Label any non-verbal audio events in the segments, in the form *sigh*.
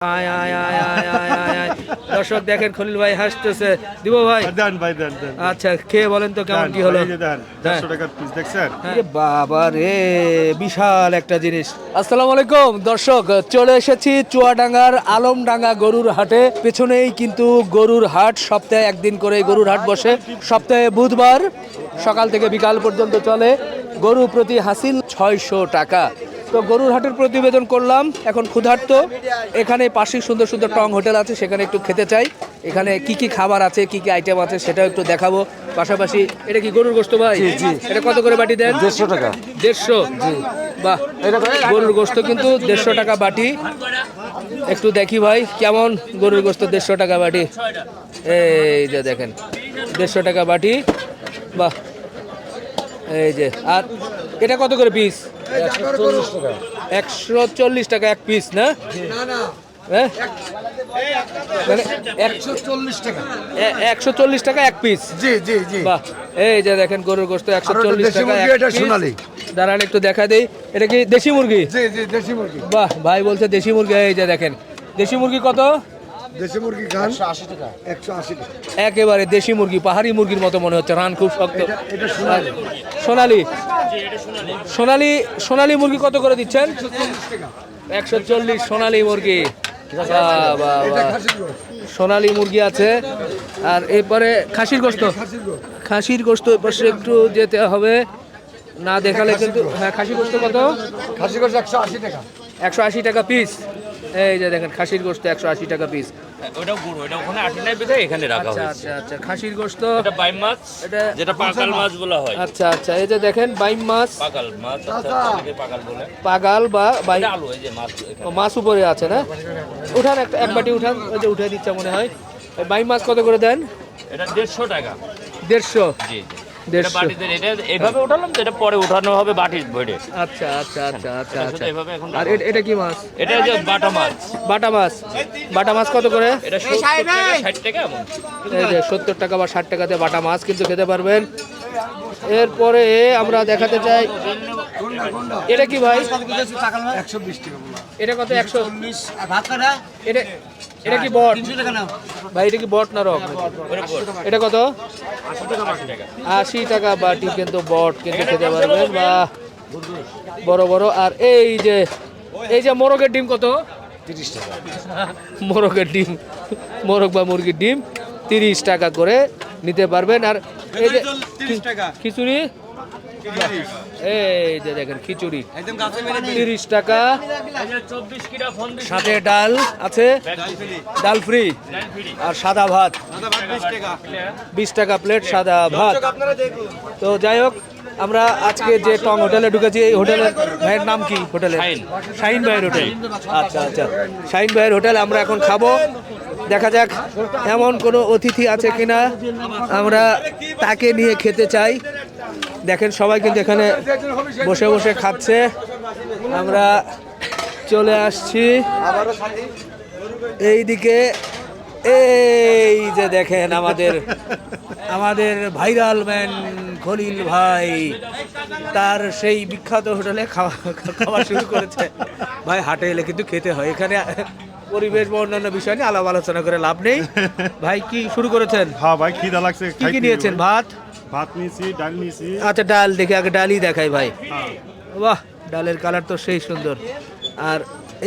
আয় আয় আয় আয় আয় আয় আয় দর্শক দেখেন খলিল ভাই হাসতেছে। দিব ভাই? দেন ভাই দেন দেন। আচ্ছা খেয়ে বলেন তো কেমন কি হলো? এই যে দেন চারশো টাকার পিস দেখছেন? বাবা রে বিশাল একটা জিনিস। আসসালামু আলাইকুম। দর্শক চলে এসেছি চুয়াডাঙ্গার আলমডাঙ্গা গরুর হাটে। পেছনেই কিন্তু গরুর হাট। সপ্তাহে একদিন করে গরুর হাট বসে। সপ্তাহে বুধবার সকাল থেকে বিকাল পর্যন্ত চলে। গরু প্রতি হাসিল ছয়শো টাকা। তো গরুর হাটের প্রতিবেদন করলাম এখন ক্ষুধার্ত। এখানে পাশেই সুন্দর সুন্দর টং হোটেল আছে সেখানে একটু খেতে চাই। এখানে কি কি খাবার আছে কি কি আইটেম আছে সেটাও একটু দেখাবো। পাশাপাশি এটা কি গরুর গোস্ত ভাই? এটা কত করে বাটি দেন? দেড়শো টাকা। দেড়শো? বাহ গরুর গোস্ত কিন্তু দেড়শো টাকা বাটি। একটু দেখি ভাই কেমন গরুর গোস্ত দেড়শো টাকা বাটি? এই যে দেখেন দেড়শো টাকা বাটি। বাহ এই যে আর এটা কত করে পিস একশো চল্লিশ টাকা এক পিস না? হ্যাঁ? মানে একশো চল্লিশ টাকা। এক পিস জি জি জি। বাহ। এই যে দেখেন গরুর গোস্ত একশো চল্লিশ টাকা এটা। দাঁড়ান একটু দেখা দেই। এটা কি দেশি মুরগি? জি জি দেশি মুরগি। বাহ ভাই বলছে দেশি মুরগি এই যে দেখেন। দেশি মুরগি কত? দেশি মুরগি খান? আশি টাকা একশো আশি টাকা। একেবারে দেশি মুরগি পাহাড়ি মুরগির মতো মনে হচ্ছে রান খুব শক্ত। সোনালী। সোনালি? সোনালি। মুরগি কত করে দিচ্ছেন? একশো চল্লিশ সোনালি মুরগি। সোনালি মুরগি আছে। আর এরপরে খাসির গোস্ত খাসির গোস্ত পাশে একটু যেতে হবে। না দেখালে কিন্তু হ্যাঁ খাসির গোস্ত কত? খাসির গোশ একশো আশি টাকা। একশো আশি টাকা পিস এই যে দেখেন খাসির গোস্ত একশো আশি টাকা পিস ওটাও গুঁড়ো এটা ওখানে আটি নাই বেঁধে এখানে রাখা আচ্ছা হয়েছে। আচ্ছা আচ্ছা খাসির গোস্ত এটা বাইম মাছ এটা যেটা পাকাল মাছ। বলা হয়। আচ্ছা আচ্ছা এই যে দেখেন বাইম মাছ। পাকাল মাছ আচ্ছা, পাকাল। বলে। পাগাল বা বাই এটা আলু এই যে মাছ মাছ উপরে আছে না? উঠান একটা এক বাটি উঠান ওই যে উঠে দিচ্ছে মনে হয়। বাইম মাছ কত করে দেন? এটা দেড়শো টাকা। দেড়শো। জি জি। এইভাবে উঠালাম তো এটা পরে উঠানো হবে বাটির ভরে। আচ্ছা আচ্ছা আচ্ছা আচ্ছা আচ্ছা। এভাবে এখন আর এটা কি মাছ? এটা যে বাটা মাছ। বাটা মাছ। বাটা মাছ কত করে? এটা সত্তর টাকা ষাট টাকা এমন। এই যে সত্তর টাকা বা ষাট টাকাতে বাটা মাছ কিন্তু খেতে পারবেন। এরপরে আমরা দেখাতে চাই এটা কি ভাই? একশো বিশ টাকা। এটা কত? একশো এটা এটা কি বট? তিনশো টাকা নাও। ভাই এটা কি বট না রক? এটা কত? আশি টাকা বাটি। কিন্তু বট কিন্তু খেতে পারবেন। বা বড় বড়। আর এই যে এই যে মোরগের ডিম কত? তিরিশ টাকা। মোরগের ডিম মোরগ বা মুরগির ডিম তিরিশ টাকা করে নিতে পারবেন। আর এই যে খিচুড়ি? এই যে দেখেন খিচুড়ি। তিরিশ টাকা। সাথে ডাল আছে। ডাল ফ্রি। আর সাদা ভাত। বিশ টাকা। প্লেট সাদা ভাত। তো যাই হোক আমরা আজকে যে টং হোটেলে ঢুকেছি এই হোটেলের ভাইয়ের নাম কি হোটেলের শাহিন। শাহিন ভাইয়ের হোটেল। আচ্ছা আচ্ছা। শাহিন ভাইয়ের হোটেল আমরা এখন খাব। দেখা যাক এমন কোনো অতিথি আছে কিনা। আমরা তাকে নিয়ে খেতে চাই। দেখেন, সবাই কিন্তু এখানে বসে বসে খাচ্ছে। আমরা চলে আসছি। এইদিকে, এই যে দেখেন আমাদের আমাদের ভাইরাল ম্যান খলিল ভাই, তার সেই বিখ্যাত হোটেলে খাওয়া খাওয়া শুরু করেছে। ভাই, হাটে এলে কিন্তু খেতে হয়। এখানে পরিবেশ বা অন্যান্য বিষয় নিয়ে আলাপ আলোচনা করে লাভ নেই। *laughs* ভাই কি শুরু করেছেন? হ্যাঁ ভাই খিদা লাগছে কি কি নিয়েছেন? ভাত? ভাত নিয়েছি ডাল নিয়েছি। আচ্ছা ডাল দেখে আগে ডালই দেখাই ভাই। হ্যাঁ। বাহ ডালের কালার তো সেই সুন্দর। আর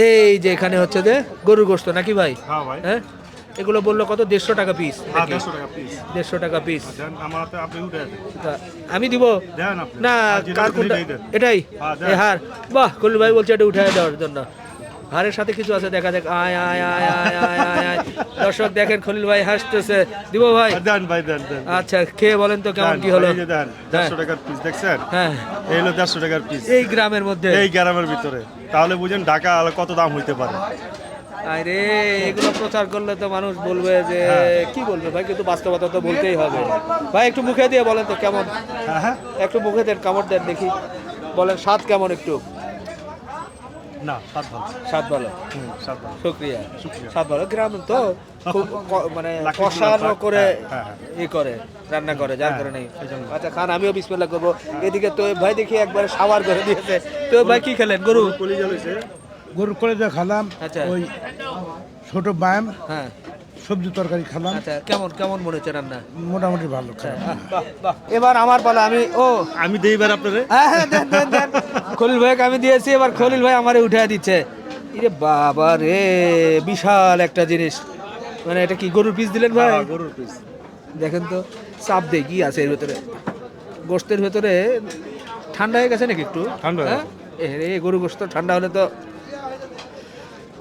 এই যে এখানে হচ্ছে যে গরুর গোস্ত নাকি ভাই? হ্যাঁ ভাই। হ্যাঁ? এগুলো বলল কত? দেড়শো টাকা পিস হ্যাঁ দেড়শো টাকা পিস টাকা পিস তা আমি দিব? না কার কোনটা? এটাই? হ্যাঁ, হার। বাহ কল্লু ভাই বলছে এটা উঠে দেওয়ার জন্য। হারের সাথে কিছু আছে দেখা যাক। আয় আয় আয় আয় আয় আয় আয়। দর্শক দেখেন খলিল ভাই হাসতেছে। দিব ভাই? দেন ভাই দেন দেন আচ্ছা খেয়ে বলেন তো কেমন কি হলো? এই যে দেন দেড়শো টাকার পিস দেখছেন? হ্যাঁ। এই হলো দেড়শো টাকার পিস এই গ্রামের মধ্যে? এই গ্রামের ভিতরে। তাহলে বুঝেন ঢাকা কত দাম হইতে পারে। আরে এগুলো প্রচার করলে তো মানুষ বলবে যে কি বলবে ভাই? কিন্তু বাস্তবতা তো বলতেই হবে। ভাই একটু মুখে দিয়ে বলেন তো কেমন? হ্যাঁ হ্যাঁ। একটু মুখে দেন কামড় দেন দেখি। বলেন স্বাদ কেমন একটু? না সাত ভালো। স্বাদ ভালো? সাত ভালো। শুক্রিয়া। শুকরিয়া। ভালো। গ্রাম তো খুব *laughs* মানে কষানো করে হ্যাঁ, হ্যাঁ। ই করে রান্না করে যার হ্যাঁ, কারণে। আচ্ছা খান আমিও বিসমিল্লাহ করব। এদিকে তো ভাই দেখি একবার সাওয়ার করে দিয়েছে। তো ভাই কি খেলেন? গরু? কলিজা লইছে। গরুর করে যা খেলাম আচ্ছা। ওই ছোট ব্যায়াম হ্যাঁ। সবজি তরকারি খেলাম। আচ্ছা কেমন কেমন মনে হচ্ছে রান্না? মোটামুটি ভালো এবার আমার পালা আমি ও। আমি দেই এবার আপনারে? হ্যাঁ হ্যাঁ খলিল ভাইকে আমি দিয়েছি এবার খলিল ভাই আমারে উঠে দিচ্ছে। ইরে বাবা রে বিশাল একটা জিনিস। মানে এটা কি গরুর পিস দিলেন ভাই? হ্যাঁ, গরুর পিস। দেখেন তো চাপ দেয় কি আছে এর ভেতরে? গোস্তের ভেতরে ঠান্ডা হয়ে গেছে নাকি একটু? ঠান্ডা। হ্যাঁ? এ রে গরু গোস্ত ঠান্ডা হলে তো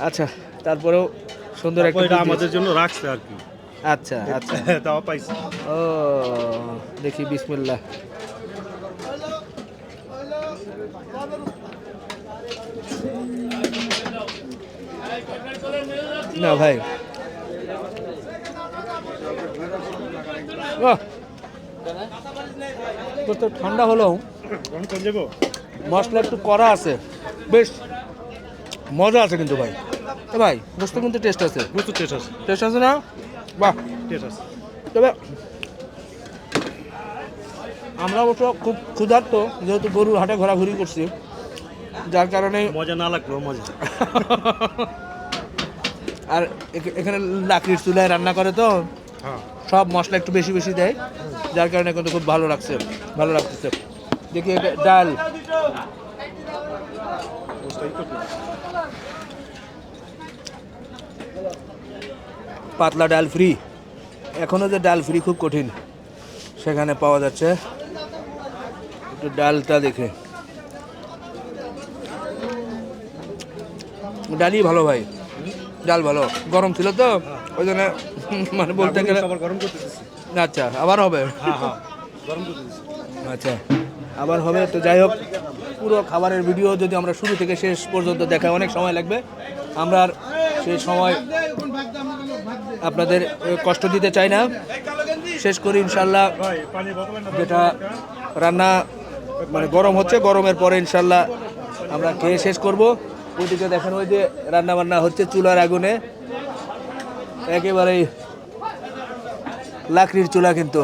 আচ্ছা তারপরেও সুন্দর একটা এটা আমাদের জন্য রাখছে আর কি। আচ্ছা আচ্ছা। *laughs* তাও পাইছি। ও দেখি বিসমিল্লাহ। না ভাই! তো ঠান্ডা হলেও যাব মশলা একটু করা আছে। বেশ মজা আছে কিন্তু ভাই। এ ভাই গোস্ত কিন্তু টেস্ট আছে। প্রচুর টেস্ট আছে। টেস্ট আছে না? বাহ। টেস্ট আছে। তবে আমরা অবশ্য খুব ক্ষুধার্ত যেহেতু গরুর হাটে ঘোরাঘুরি করছি। যার কারণে মজা না লাগল মজা। *laughs* আর এখ- এখানে লাকড়ির চুলায় রান্না করে তো হ্যাঁ। সব মশলা একটু বেশি বেশি দেয়। যার কারণে কিন্তু খুব ভালো লাগছে ভালো লাগতেছে। দেখি এটা ডাল। পাতলা ডাল ফ্রি এখনও যে ডাল ফ্রি খুব কঠিন। সেখানে পাওয়া যাচ্ছে একটু ডালটা দেখে। ডালই ভালো ভাই। ডাল ভালো। গরম ছিল তো ওই জন্য মানে বলতে গেলে আচ্ছা আবার হবে? হ্যাঁ হ্যাঁ গরম আচ্ছা আবার হবে। তো যাই হোক পুরো খাবারের ভিডিও যদি আমরা শুরু থেকে শেষ পর্যন্ত দেখা অনেক সময় লাগবে। আমরা আর সেই সময় আপনাদের কষ্ট দিতে চাই না। শেষ করি ইনশাল্লাহ। যেটা রান্না মানে গরম হচ্ছে গরমের পরে ইনশাল্লাহ আমরা খেয়ে শেষ করব। ওইদিকে দেখেন ওই যে রান্না বান্না হচ্ছে চুলার আগুনে। একেবারেই লাকড়ির চুলা কিন্তু।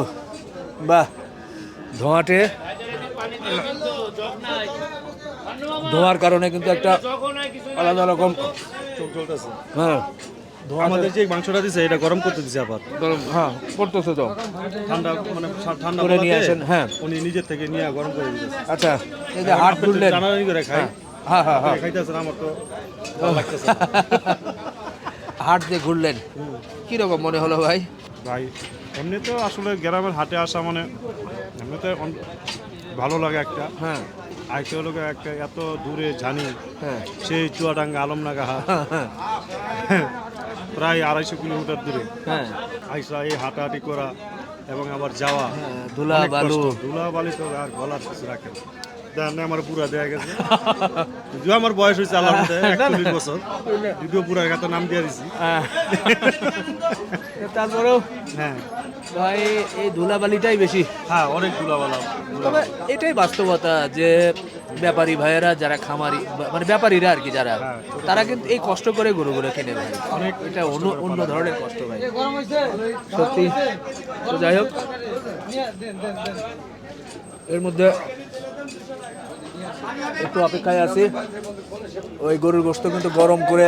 বাহ ধোঁয়াটে। ধোঁয়ার কারণে কিন্তু একটা আলাদা রকম হ্যাঁ। আমাদের যে মাংসটা দিছে এটা গরম করতে দিছে আবার। গরম হ্যাঁ করতেছে তো। ঠান্ডা মানে ঠান্ডা করে নিয়ে আসেন, হ্যাঁ। উনি নিজের থেকে নিয়ে গরম করে দিতেছে আচ্ছা এই যে হাট তুললেন। টানাটানি করে খাই। হ্যাঁ হ্যাঁ হ্যাঁ খাইতেছে আমার তো ভালো লাগতেছে হাট দিয়ে ঘুরলেন। কীরকম মনে হলো ভাই? ভাই এমনি তো আসলে গ্রামের হাটে আসা মানে এমনিতে ভালো লাগে একটা। হ্যাঁ। আইতে হলো একটা এত দূরে জানি। হ্যাঁ। সেই চুয়াডাঙ্গা আলমনাগা হাট। হ্যাঁ, হ্যাঁ। প্রায় আড়াইশো কিলোমিটার দূরে। হ্যাঁ। আইসা এই হাঁটাহাঁটি করা এবং আবার যাওয়া হ্যাঁ, ধুলা বালু। ধুলা বালি তো আর গলার কিছু রাখে। আমার পুরা দেয়া গেছে। যদিও আমার বয়স হয়েছে আল্লাহ একচল্লিশ বছর। যদিও পুরা এত নাম দিয়ে দিছি। হ্যাঁ। তারপরেও হ্যাঁ। ভাই এই ধুলাবালিটাই বেশি। হ্যাঁ অনেক ধুলাবালা তবে এটাই বাস্তবতা যে ব্যাপারী ভাইয়েরা, যারা খামারি মানে ব্যাপারীরা আর কি যারা, তারা কিন্তু এই কষ্ট করে গরুগুলো কিনে ভাই অনেক এটা অন্য অন্য ধরনের কষ্ট ভাই। সত্যি। যাই হোক। এর মধ্যে একটু অপেক্ষায় আছি। ওই গরুর গোস্ত কিন্তু গরম করে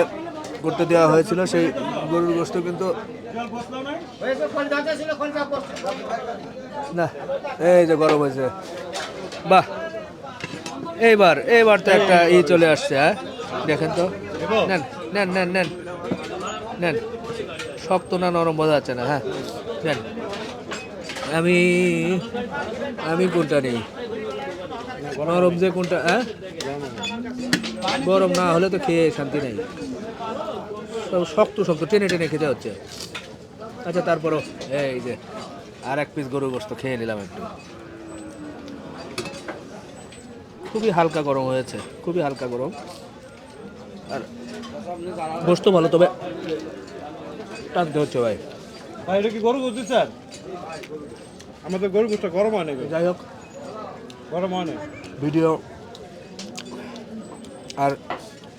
করতে দেওয়া হয়েছিল। সেই গরুর গোস্ত কিন্তু না, এই যে গরম হয়েছে। বাহ। এইবার এইবার তো একটা ই চলে আসছে হ্যাঁ? দেখেন তো। নেন নেন নেন নেন। নেন। শক্ত না, নরম বোঝা যাচ্ছে না হ্যাঁ? নেন। আমি আমি কোনটা নেই? নরম যে কোনটা হ্যাঁ? গরম না হলে তো খেয়ে শান্তি নেই। সব শক্ত শক্ত, টেনে টেনে খেতে হচ্ছে। আচ্ছা তারপরও, এই যে আর এক পিস গরু গোস্ত খেয়ে নিলাম একটু। খুবই হালকা গরম হয়েছে খুবই হালকা গরম। আর গোস্ত ভালো তবে টানতে হচ্ছে ভাই। ভাই এটা কি গরু বুঝতে স্যার? আমাদের গরু গোষ্ঠটা গরম হয় নাকি? যাই হোক। গরম হয় না ভিডিও আর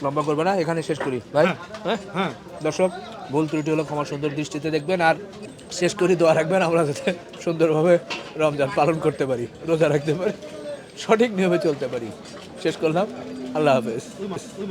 লম্বা করবে না এখানে শেষ করি। ভাই হ্যাঁ হ্যাঁ দর্শক ভুল ত্রুটি হলো ক্ষমা সুন্দর দৃষ্টিতে দেখবেন আর শেষ করি দোয়া রাখবেন আমরা যাতে সুন্দরভাবে রমজান পালন করতে পারি রোজা রাখতে পারি। সঠিক নিয়মে চলতে পারি। শেষ করলাম। আল্লাহ হাফেজ।